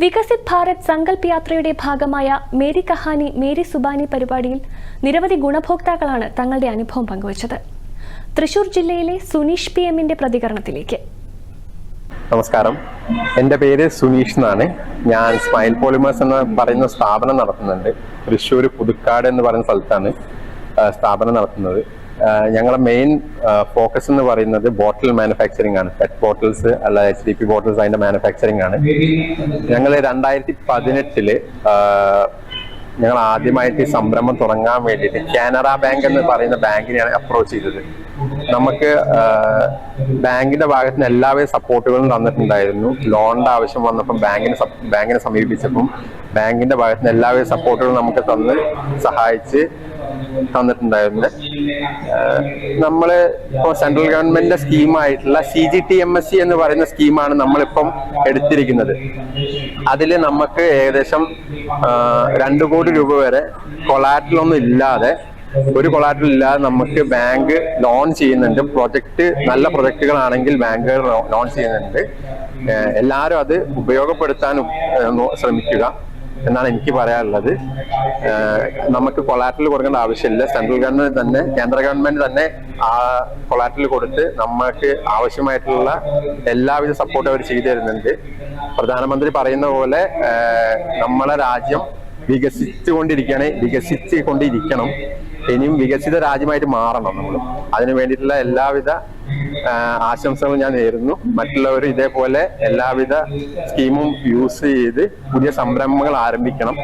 വികസിത് ഭാരത് സങ്കല്പ് യാത്രയുടെ ഭാഗമായ Mary Kahani Mary Zubani പരിപാടിയിൽ നിരവധി ഗുണഭോക്താക്കളാണ് തങ്ങളുടെ അനുഭവം പങ്കുവച്ചത്. തൃശൂർ ജില്ലയിലെ സുനീഷ് പി എമ്മിന്റെ പ്രതികരണത്തിലേക്ക്. നമസ്കാരം. എന്റെ പേര് സുനീഷ് എന്നാണ്. ഞാൻ സ്മൈൽ പോളിമേഴ്സ് എന്ന് പറയുന്ന സ്ഥാപനം നടത്തുന്നുണ്ട്. തൃശ്ശൂർ പുതുക്കാട് എന്ന് പറയുന്ന സ്ഥലത്താണ് സ്ഥാപനം നടത്തുന്നത്. ഞങ്ങളുടെ മെയിൻ ഫോക്കസ് എന്ന് പറയുന്നത് ബോട്ടിൽ മാനുഫാക്ചറിങ് ആണ്. പെറ്റ് ബോട്ടിൽസ് അല്ല എച്ച് ഡി പി ബോട്ടിൽസ് അതിന്റെ മാനുഫാക്ചറിങ് ആണ്. ഞങ്ങൾ രണ്ടായിരത്തി പതിനെട്ടിൽ ഞങ്ങൾ ആദ്യമായിട്ട് സംരംഭം തുടങ്ങാൻ വേണ്ടിയിട്ട് കാനറ ബാങ്ക് എന്ന് പറയുന്ന ബാങ്കിനെയാണ് അപ്രോച്ച് ചെയ്തത്. നമുക്ക് ബാങ്കിന്റെ ഭാഗത്ത് നിന്ന് എല്ലാവിധ സപ്പോർട്ടുകളും തന്നിട്ടുണ്ടായിരുന്നു. ലോണിന്റെ ആവശ്യം വന്നപ്പം ബാങ്കിനെ ബാങ്കിനെ സമീപിച്ചപ്പം ബാങ്കിന്റെ ഭാഗത്ത് നിന്ന് എല്ലാവിധ സപ്പോർട്ടുകളും നമുക്ക് തന്ന് സഹായിച്ച് തന്നിട്ടുണ്ടായിരുന്നു നമ്മൾ ഇപ്പോൾ സെൻട്രൽ ഗവൺമെന്റിന്റെ സ്കീമായിട്ടുള്ള C G T M S C എന്ന് പറയുന്ന സ്കീമാണ് നമ്മളിപ്പം എടുത്തിരിക്കുന്നത്. അതിൽ നമുക്ക് ഏകദേശം രണ്ട് കോടി രൂപ വരെ കൊളാറ്റിലൊന്നും ഇല്ലാതെ ഒരു കൊളാറ്റിലില്ലാതെ നമുക്ക് ബാങ്ക് ലോൺ ചെയ്യുന്നുണ്ട്. പ്രൊജക്ട് നല്ല പ്രൊജക്ടുകളാണെങ്കിൽ ബാങ്കുകൾ ലോൺ ചെയ്യുന്നുണ്ട്. എല്ലാവരും അത് ഉപയോഗപ്പെടുത്താൻ ഉ- ഏഹ് നോ- ശ്രമിക്കുക. എന്നാണ് എനിക്ക് പറയാനുള്ളത്. നമുക്ക് കൊളാറ്റിൽ കൊടുക്കേണ്ട ആവശ്യമില്ല. സെൻട്രൽ ഗവൺമെന്റ് തന്നെ കേന്ദ്ര ഗവൺമെന്റ് തന്നെ ആ കൊളാറ്റിൽ കൊടുത്ത് നമുക്ക് ആവശ്യമായിട്ടുള്ള എല്ലാവിധ സപ്പോർട്ടും അവർ ചെയ്തു തരുന്നുണ്ട്. പ്രധാനമന്ത്രി പറയുന്ന പോലെ നമ്മളെ രാജ്യം വികസിച്ചുകൊണ്ടിരിക്കുകയാണ് വികസിച്ച് കൊണ്ടിരിക്കണം ഇനിയും വികസിത രാജ്യമായിട്ട് മാറണം നമ്മൾ അതിനു വേണ്ടിയിട്ടുള്ള എല്ലാവിധ ആശംസകളും ഞാൻ നേരുന്നു. മറ്റുള്ളവർ ഇതേപോലെ എല്ലാവിധ സ്കീമും യൂസ് ചെയ്ത് പുതിയ സംരംഭങ്ങൾ ആരംഭിക്കണം.